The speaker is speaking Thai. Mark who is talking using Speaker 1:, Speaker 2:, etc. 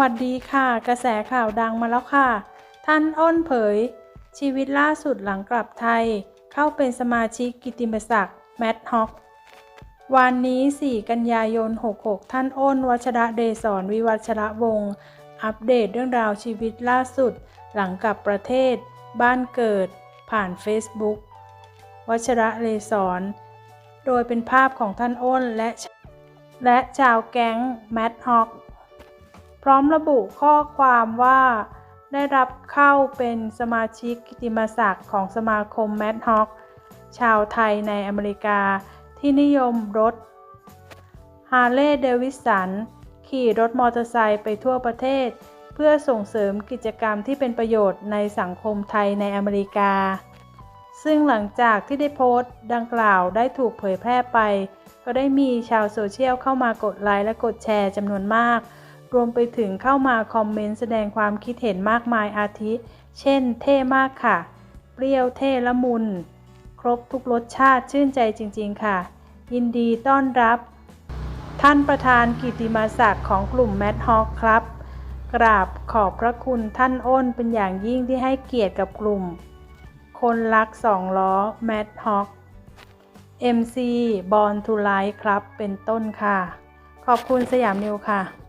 Speaker 1: วัสดีค่ะ กระแสข่าวดังมาแล้วค่ะ ท่านอ้นเผย ชีวิตล่าสุดหลังกลับไทย เข้าเป็นสมาชิกกิติมศักดิ์แมทฮอกวันนี้ 4 กันยายน 66 ท่านอ้นวัชระเดศรวิวัชระวงศ์อัปเดตเรื่องราวชีวิตล่าสุด หลังกลับประเทศ บ้านเกิด ผ่าน Facebook วัชระเดศรโดยเป็นภาพของท่านอ้นและและชาวแก๊งแมทฮอก พร้อมระบุข้อความว่า ได้รับเข้าเป็นสมาชิกกิติมศักดิ์ของสมาคมแมดฮอกชาวไทยในอเมริกาที่นิยมรถฮาร์เลย์เดวิสันขี่รถมอเตอร์ไซค์ไปทั่วประเทศ เพื่อส่งเสริมกิจกรรมที่เป็นประโยชน์ในสังคมไทยในอเมริกา ซึ่งหลังจากที่ได้โพสต์ ดังกล่าวได้ถูกเผยแพร่ไป ก็ได้มีชาวโซเชียลเข้ามากดไลค์และกดแชร์จำนวนมาก รวมไปถึงเข้ามาคอมเมนต์แสดงความคิดเห็นมากมายอาทิ เช่น เท่มากค่ะ เปรี้ยวเท่ละมุน ครบทุกรสชาติชื่นใจจริง ๆ ค่ะ ยินดีต้อนรับ ท่านประธานกิติมาศักดิ์ของกลุ่มแมทฮอกครับ กราบขอบพระคุณท่านอ้นเป็นอย่างยิ่งที่ให้เกียรติกับกลุ่ม คนรักสองล้อแมทฮอก MC บอลทูไลท์ครับ เป็นต้นค่ะ ขอบคุณสยามนิวค่ะ